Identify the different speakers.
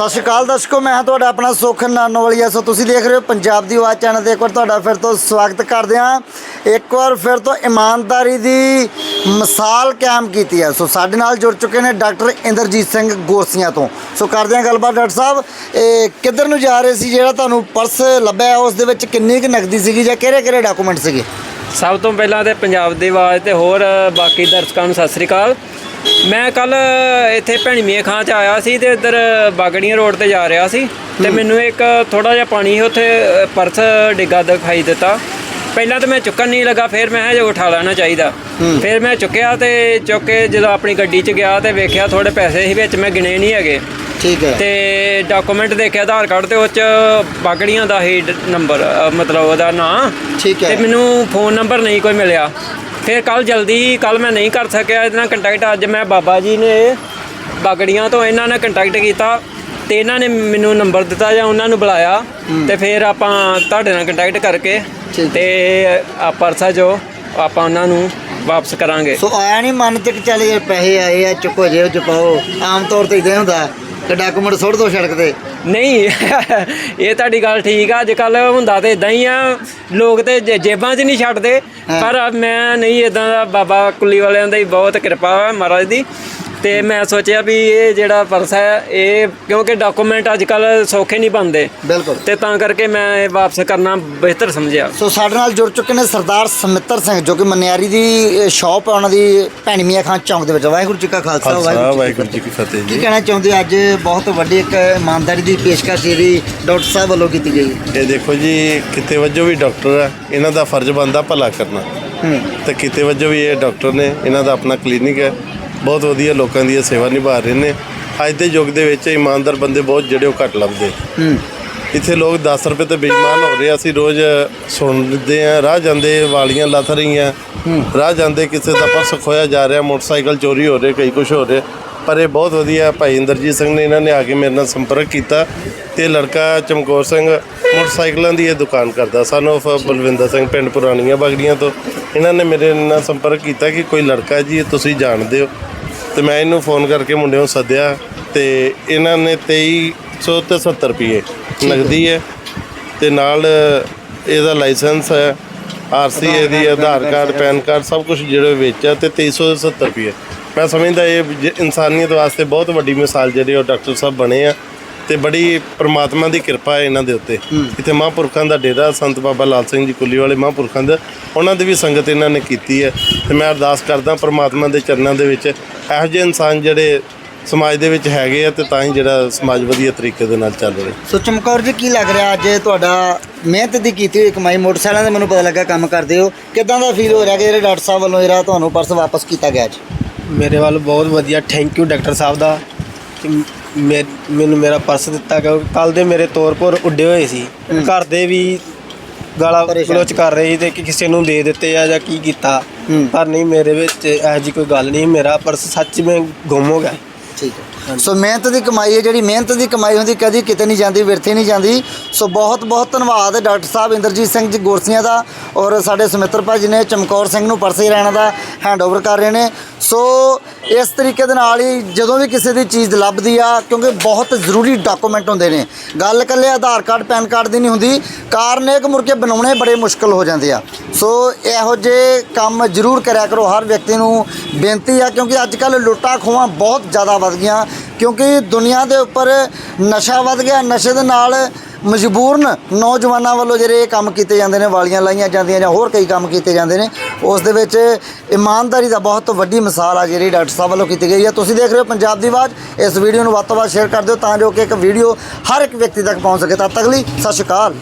Speaker 1: ਸਤਿ ਸ਼੍ਰੀ ਅਕਾਲ ਦਰਸ਼ਕੋ, ਮੈਂ ਹਾਂ ਤੁਹਾਡਾ ਆਪਣਾ ਸੁਖ ਨਾਨੋਵਾਲੀਆ। ਸੋ ਤੁਸੀਂ ਦੇਖ ਰਹੇ ਹੋ ਪੰਜਾਬ ਦੀ ਆਵਾਜ਼ ਚੈਨਲ ਤੇ ਇੱਕ ਵਾਰ ਤੁਹਾਡਾ ਫਿਰ ਤੋਂ ਸਵਾਗਤ ਕਰਦੇ ਹਾਂ। ਇੱਕ ਵਾਰ ਫਿਰ ਤੋਂ ਇਮਾਨਦਾਰੀ ਦੀ ਮਿਸਾਲ ਕਾਇਮ ਕੀਤੀ ਹੈ। ਸੋ ਸਾਡੇ ਨਾਲ ਜੁੜ ਚੁੱਕੇ ਨੇ ਡਾਕਟਰ ਇੰਦਰਜੀਤ ਸਿੰਘ ਗੋਸੀਆਂ ਤੋਂ। ਸੋ ਕਰਦੇ ਹਾਂ ਗੱਲਬਾਤ ਡਾਕਟਰ ਸਾਹਿਬ, ਇਹ ਕਿੱਧਰ ਨੂੰ ਜਾ ਰਹੇ ਸੀ? ਜਿਹੜਾ ਤੁਹਾਨੂੰ ਪਰਸ ਲੱਭਿਆ, ਉਸ ਦੇ ਵਿੱਚ ਕਿੰਨੀ ਕੁ ਨਕਦੀ ਸੀਗੀ ਜਾਂ ਕਿਹੜੇ ਕਿਹੜੇ ਡਾਕੂਮੈਂਟ ਸੀਗੇ?
Speaker 2: ਸਭ ਤੋਂ ਪਹਿਲਾਂ ਤੇ ਪੰਜਾਬ ਦੀ ਆਵਾਜ਼ ਤੇ ਹੋਰ ਬਾਕੀ ਦਰਸ਼ਕਾਂ ਨੂੰ ਸਤਿ ਸ੍ਰੀ ਅਕਾਲ। ਮੈਂ ਕੱਲ ਇੱਥੇ ਭੈਣੀਮੀਆਂ ਖਾਂ ਚ ਆਇਆ ਸੀ ਤੇ ਇੱਧਰ ਬਾਗੜੀਆਂ ਰੋਡ ਤੇ ਜਾ ਰਿਹਾ ਸੀ ਤੇ ਮੈਨੂੰ ਇੱਕ ਥੋੜਾ ਜਿਹਾ ਪਾਣੀ ਸੀ ਉੱਥੇ ਪਰਸ ਡਿੱਗਾ ਦਿਖਾਈ ਦਿੱਤਾ। ਪਹਿਲਾਂ ਤਾਂ ਮੈਂ ਚੁੱਕਣ ਨਹੀਂ ਲੱਗਾ ਫਿਰ ਮੈਂ ਜੇ ਉਠਾ ਲੈਣਾ ਚਾਹੀਦਾ। ਫਿਰ ਮੈਂ ਚੁੱਕਿਆ ਤੇ ਚੁੱਕ ਕੇ ਜਦੋਂ ਆਪਣੀ ਗੱਡੀ 'ਚ ਗਿਆ ਤੇ ਵੇਖਿਆ ਥੋੜੇ ਪੈਸੇ ਸੀ ਵਿੱਚ ਮੈਂ ਗਿਣੇ ਨਹੀਂ ਹੈਗੇ।
Speaker 1: ਠੀਕ ਹੈ।
Speaker 2: ਤੇ ਡਾਕੂਮੈਂਟ ਦੇਖਿਆ ਆਧਾਰ ਕਾਰਡ ਤੇ ਉਹ ਚ ਬਾਗੜੀਆਂ ਦਾ ਹੀ ਨੰਬਰ ਮਤਲਬ ਉਹਦਾ ਨਾਂ।
Speaker 1: ਠੀਕ ਹੈ।
Speaker 2: ਤੇ ਮੈਨੂੰ ਫੋਨ ਨੰਬਰ ਨਹੀਂ ਕੋਈ ਮਿਲਿਆ। ਫਿਰ ਕੱਲ ਜਲਦੀ ਕੱਲ ਮੈਂ ਨਹੀਂ ਕਰ ਸਕਿਆ ਇਹਦੇ ਨਾਲ ਕੰਟੈਕਟ ਅੱਜ ਮੈਂ ਬਾਬਾ ਜੀ ਨੇ ਬਾਗੜੀਆਂ ਤੋਂ ਇਹਨਾਂ ਨਾਲ ਕੰਟੈਕਟ ਕੀਤਾ ਤੇ ਇਹਨਾਂ ਨੇ ਮੈਨੂੰ ਨੰਬਰ ਦਿੱਤਾ ਜਾਂ ਉਹਨਾਂ ਨੂੰ ਬੁਲਾਇਆ ਤੇ ਫਿਰ ਆਪਾਂ ਤੁਹਾਡੇ ਨਾਲ ਕੰਟੈਕਟ ਕਰਕੇ। ਤੇ ਆ ਪਰਸਾ ਜੋ ਆਪਾਂ ਉਹਨਾਂ ਨੂੰ ਵਾਪਸ ਕਰਾਂਗੇ।
Speaker 1: ਸੋ ਆਇਆ ਨਹੀਂ ਮਨ ਤੇ ਕਿ ਚੱਲ ਯਾਰ ਪੈਸੇ ਆਏ ਆ ਚੁੱਕੋ ਜੇਬ ਚ ਪਾਓ। ਆਮ ਤੌਰ ਤੇ ਇਦਾਂ ਹੁੰਦਾ। ਕਿ ਡਾਕੂਮੈਂਟ ਸੁੱਟ ਦੋ ਸੜਕ ਤੇ।
Speaker 2: ਨਹੀਂ ਇਹ ਤੁਹਾਡੀ ਗੱਲ ਠੀਕ ਆ ਅੱਜ ਕੱਲ ਹੁੰਦਾ ਤੇ ਇਦਾਂ ਹੀ ਆ ਲੋਕ ਤੇ ਜੇ- ਜੇਬਾਂ 'ਚ ਨਹੀਂ ਛੱਡਦੇ।
Speaker 1: ਹਾਂ।
Speaker 2: ਪਰ ਮੈਂ ਨਹੀਂ ਇਦਾਂ ਦਾ ਬਾਬਾ ਕੁੱਲੀ ਵਾਲਿਆਂ ਦੀ ਬਹੁਤ ਕਿਰਪਾ ਹੈ ਮਹਾਰਾਜ ਦੀ। ਤੇ ਮੈਂ ਸੋਚਿਆ ਵੀ ਇਹ ਜਿਹੜਾ ਪਰਸ ਹੈ ਇਹ ਕਿਉਂਕਿ ਡਾਕੂਮੈਂਟ ਅੱਜ ਕੱਲ ਸੌਖੇ ਨਹੀਂ ਬਣਦੇ।
Speaker 1: ਬਿਲਕੁਲ।
Speaker 2: ਤੇ ਤਾਂ ਕਰਕੇ ਮੈਂ ਇਹ ਵਾਪਸ ਕਰਨਾ ਬਿਹਤਰ ਸਮਝਿਆ।
Speaker 1: ਸੋ ਸਾਡੇ ਨਾਲ ਜੁੜ ਚੁੱਕੇ ਨੇ ਸਰਦਾਰ ਸਮਿੱਤਰ ਸਿੰਘ ਜੋ ਕਿ ਮਨਿਆਰੀ ਦੀ ਸ਼ਾਪ ਹੈ ਉਹਨਾਂ ਦੀ ਭੈਣੀ ਮੀਆਂ ਖਾਨ ਚੌਂਕ ਦੇ ਵਿੱਚ। ਵਾਹਿਗੁਰੂ ਜੀ ਕਾ ਖਾਲਸਾ
Speaker 3: ਵਾਹਿਗੁਰੂ ਜੀ ਕੀ ਫਤਿਹ।
Speaker 1: ਕੀ
Speaker 3: ਜੀ।
Speaker 1: ਕਹਿਣਾ ਚਾਹੁੰਦੇ ਹੋ? ਅੱਜ ਬਹੁਤ ਵੱਡੀ ਇੱਕ ਇਮਾਨਦਾਰੀ ਦੀ ਪੇਸ਼ਕਸ਼ ਜਿਹੜੀ ਡਾਕਟਰ ਸਾਹਿਬ ਵੱਲੋਂ ਕੀਤੀ ਗਈ।
Speaker 3: ਇਹ ਦੇਖੋ ਜੀ ਕਿਤੇ ਵਜੋਂ ਵੀ ਡਾਕਟਰ ਆ ਇਹਨਾਂ ਦਾ ਫਰਜ਼ ਬਣਦਾ ਭਲਾ ਕਰਨਾ।
Speaker 1: ਹੂੰ।
Speaker 3: ਤੇ ਕਿਤੇ ਵਜੋਂ ਵੀ ਇਹ ਡਾਕਟਰ ਨੇ ਇਹਨਾਂ ਦਾ ਆਪਣਾ ਕਲੀਨਿਕ ਹੈ। ਬਹੁਤ ਵਧੀਆ ਲੋਕਾਂ ਦੀ ਇਹ ਸੇਵਾ ਨਿਭਾ ਰਹੇ ਨੇ। ਅੱਜ ਦੇ ਯੁੱਗ ਦੇ ਵਿੱਚ ਇਮਾਨਦਾਰ ਬੰਦੇ ਬਹੁਤ ਜਿਹੜੇ ਉਹ ਘੱਟ ਲੱਭਦੇ। ਇੱਥੇ ਲੋਕ 10 ਰੁਪਏ ਤੇ ਬੇਈਮਾਨ ਹੋ ਰਹੇ। ਅਸੀਂ ਰੋਜ਼ ਸੁਣਦੇ ਆ ਰਾਹ ਜਾਂਦੇ ਵਾਲੀਆਂ ਲੱਥ ਰਹੀਆਂ। ਰਾਹ ਜਾਂਦੇ ਕਿਸੇ ਦਾ ਪਰਸ ਖੋਇਆ ਜਾ ਰਿਹਾ ਮੋਟਰਸਾਈਕਲ ਚੋਰੀ ਹੋ ਰਹੇ ਕਈ ਕੁਝ ਹੋ ਰਿਹਾ। ਪਰ ਇਹ ਬਹੁਤ ਵਧੀਆ ਭਾਈ ਇੰਦਰਜੀਤ ਸਿੰਘ ਨੇ ਇਹਨਾਂ ਨੇ ਆ ਕੇ ਮੇਰੇ ਨਾਲ ਸੰਪਰਕ ਕੀਤਾ ਤੇ ਲੜਕਾ ਚਮਕੌਰ ਸਿੰਘ ਮੋਟਰਸਾਈਕਲਾਂ ਦੀ ਇਹ ਦੁਕਾਨ ਕਰਦਾ। ਸਾਨੂੰ ਬਲਵਿੰਦਰ ਸਿੰਘ ਪਿੰਡ ਪੁਰਾਣੀਆਂ ਬਗੜੀਆਂ ਤੋਂ। ਇਹਨਾਂ ਨੇ ਮੇਰੇ ਨਾਲ ਸੰਪਰਕ ਕੀਤਾ ਕਿ ਕੋਈ ਲੜਕਾ ਜੀ ਤੁਸੀਂ ਜਾਣਦੇ ਹੋ। ਤੇ ਮੈਂ ਇਹਨੂੰ ਫੋਨ ਕਰਕੇ ਮੁੰਡੇ ਨੂੰ ਸੱਦਿਆ ਤੇ ਇਹਨਾਂ ਨੇ 2300 ਤੇ 70 ਰੁਪਏ ਨਗਦੀ ਹੈ। ਤੇ ਨਾਲ ਇਹਦਾ ਲਾਇਸੈਂਸ ਹੈ ਆਰਸੀ ਇਹਦੀ ਆਧਾਰ ਕਾਰਡ ਪੈਨ ਕਾਰਡ ਸਭ ਕੁਝ ਜਿਹੜੇ ਵਿੱਚ ਹੈ ਤੇ 2370 ਰੁਪਏ ਮੈਂ ਸਮਝਦਾ ਇਹ ਇਨਸਾਨੀਅਤ ਵਾਸਤੇ ਬਹੁਤ ਵੱਡੀ ਮਿਸਾਲ ਜਿਹੜੇ ਉਹ ਡਾਕਟਰ ਸਾਹਿਬ ਬਣੇ ਆ ਤੇ ਬੜੀ ਪ੍ਰਮਾਤਮਾ ਦੀ ਕਿਰਪਾ ਹੈ ਇਹਨਾਂ ਦੇ ਉੱਤੇ। ਇੱਥੇ ਮਹਾਂਪੁਰਖਾਂ ਦਾ ਡੇਰਾ ਸੰਤ ਬਾਬਾ ਲਾਲ ਸਿੰਘ ਜੀ ਕੁੱਲੀ ਵਾਲੇ ਮਹਾਂਪੁਰਖਾਂ ਦਾ ਉਹਨਾਂ ਦੀ ਵੀ ਸੰਗਤ ਇਹਨਾਂ ਨੇ ਕੀਤੀ ਹੈ ਤੇ ਮੈਂ ਅਰਦਾਸ ਕਰਦਾ ਪ੍ਰਮਾਤਮਾ ਦੇ ਚਰਨਾਂ ਦੇ ਵਿੱਚ ਇਹੋ ਜਿਹੇ ਇਨਸਾਨ ਜਿਹੜੇ ਸਮਾਜ ਦੇ ਵਿੱਚ ਹੈਗੇ ਆ ਤੇ ਤਾਂ ਹੀ ਜਿਹੜਾ ਸਮਾਜ ਵਧੀਆ ਤਰੀਕੇ ਦੇ ਨਾਲ ਚੱਲ ਰਿਹਾ।
Speaker 1: ਸੋ ਚਮਕੌਰ ਜੀ ਕੀ ਲੱਗ ਰਿਹਾ ਅੱਜ ਤੁਹਾਡਾ ਮਿਹਨਤ ਦੀ ਕੀਤੀ ਹੋਈ ਕਮਾਈ? ਮੋਟਰਸਾਈਕਲਾਂ ਦੇ ਮੈਨੂੰ ਪਤਾ ਲੱਗਾ ਕੰਮ ਕਰਦੇ ਹੋ। ਕਿਦਾਂ ਦਾ ਫੀਲ ਹੋ ਰਿਹਾ ਕਿ ਜਿਹੜੇ ਡਾਕਟਰ ਸਾਹਿਬ ਵੱਲੋਂ ਜਿਹੜਾ ਤੁਹਾਨੂੰ ਪਰਸ ਵਾਪਸ ਕੀਤਾ ਗਿਆ ਅੱਜ?
Speaker 4: ਮੇਰੇ ਵੱਲ ਬਹੁਤ ਵਧੀਆ। ਥੈਂਕ ਯੂ ਡਾਕਟਰ ਸਾਹਿਬ ਦਾ ਕਿ ਮੈ- ਮੈਨੂੰ ਮੇਰਾ ਪਰਸ ਦਿੱਤਾ ਕਿਉਂਕਿ ਕੱਲ ਦੇ ਮੇਰੇ ਤੌਰ ਪਰ ਉੱਡੇ ਹੋਏ ਸੀ। ਘਰ ਦੇ ਵੀ ਗਾਲਾਂ ਗਲੋਚ ਕਰ ਰਹੇ ਸੀ ਤੇ ਕਿ ਕਿਸੇ ਨੂੰ ਦੇ ਦਿੱਤੇ ਆ ਜਾਂ ਕੀ ਕੀਤਾ। ਪਰ ਨਹੀਂ ਮੇਰੇ ਵਿੱਚ ਇਹੋ ਜਿਹੀ ਕੋਈ ਗੱਲ ਨਹੀਂ ਮੇਰਾ ਪਰਸ ਸੱਚ ਵਿੱਚ ਗੁੰਮ ਹੋ ਗਿਆ।
Speaker 1: ਠੀਕ ਹੈ ਸੋ ਮਿਹਨਤ ਦੀ ਕਮਾਈ ਹੈ ਜਿਹੜੀ ਮਿਹਨਤ ਦੀ ਕਮਾਈ ਹੁੰਦੀ ਕਦੀ ਕਿਤੇ ਨਹੀਂ ਜਾਂਦੀ ਵਿਰਥੇ ਨਹੀਂ ਜਾਂਦੀ। ਸੋ ਬਹੁਤ ਬਹੁਤ ਧੰਨਵਾਦ ਡਾਕਟਰ ਸਾਹਿਬ ਇੰਦਰਜੀਤ ਸਿੰਘ ਜੀ ਗੁਰਸੀਆਂ ਦਾ ਔਰ ਸਾਡੇ ਸਮਿੱਤਰ ਭਾਜੀ ਨੇ ਚਮਕੌਰ ਸਿੰਘ ਨੂੰ ਪਰਸੇ ਰਹਿਣਾ ਦਾ ਹੈਂਡਓਵਰ ਕਰ ਰਹੇ ਨੇ। ਸੋ ਇਸ ਤਰੀਕੇ ਦੇ ਨਾਲ ਹੀ ਜਦੋਂ ਵੀ ਕਿਸੇ ਦੀ ਚੀਜ਼ ਲੱਭਦੀ ਆ, ਕਿਉਂਕਿ ਬਹੁਤ ਜ਼ਰੂਰੀ ਡਾਕੂਮੈਂਟ ਹੁੰਦੇ ਨੇ। ਗੱਲ ਇਕੱਲੇ ਆਧਾਰ ਕਾਰਡ, ਪੈਨ ਕਾਰਡ ਦੀ ਨਹੀਂ ਹੁੰਦੀ, ਕਾਰਨ ਇੱਕ ਮੁੜ ਕੇ ਬਣਾਉਣੇ ਬੜੇ ਮੁਸ਼ਕਲ ਹੋ ਜਾਂਦੇ ਆ। ਸੋ ਇਹੋ ਜਿਹੇ ਕੰਮ ਜ਼ਰੂਰ ਕਰਿਆ ਕਰੋ, ਹਰ ਵਿਅਕਤੀ ਨੂੰ ਬੇਨਤੀ ਆ, ਕਿਉਂਕਿ ਅੱਜ ਕੱਲ ਲੁੱਟਾਂ ਖੋਹਾਂ ਬਹੁਤ ਜ਼ਿਆਦਾ ਵੱਧ ਗਈਆਂ, ਕਿਉਂਕਿ ਦੁਨੀਆ ਦੇ ਉੱਪਰ ਨਸ਼ਾ ਵੱਧ ਗਿਆ, ਨਸ਼ੇ ਦੇ ਨਾਲ ਮਜਬੂਰਨ ਨੌਜਵਾਨਾਂ ਵੱਲੋਂ ਜਿਹੜੇ ਇਹ ਕੰਮ ਕੀਤੇ ਜਾਂਦੇ ਨੇ, ਵਾਲੀਆਂ ਲਾਈਆਂ ਜਾਂਦੀਆਂ ਜਾਂ ਹੋਰ ਕਈ ਕੰਮ ਕੀਤੇ ਜਾਂਦੇ ਨੇ, ਉਸ ਦੇ ਵਿੱਚ ਇਮਾਨਦਾਰੀ ਦਾ ਬਹੁਤ ਵੱਡੀ ਮਿਸਾਲ ਆ ਜਿਹੜੀ ਡਾਕਟਰ ਸਾਹਿਬ ਵੱਲੋਂ ਕੀਤੀ ਗਈ ਹੈ ਤੁਸੀਂ ਦੇਖ ਰਹੇ ਹੋ ਪੰਜਾਬ ਦੀ ਆਵਾਜ਼। ਇਸ ਵੀਡੀਓ ਨੂੰ ਵੱਧ ਤੋਂ ਵੱਧ ਸ਼ੇਅਰ ਕਰ ਦਿਓ ਤਾਂ ਜੋ ਕਿ ਇੱਕ ਵੀਡੀਓ ਹਰ ਇੱਕ ਵਿਅਕਤੀ ਤੱਕ ਪਹੁੰਚ ਸਕੇ। ਤਦ ਤੱਕ ਲਈ ਸਤਿ ਸ਼੍ਰੀ ਅਕਾਲ।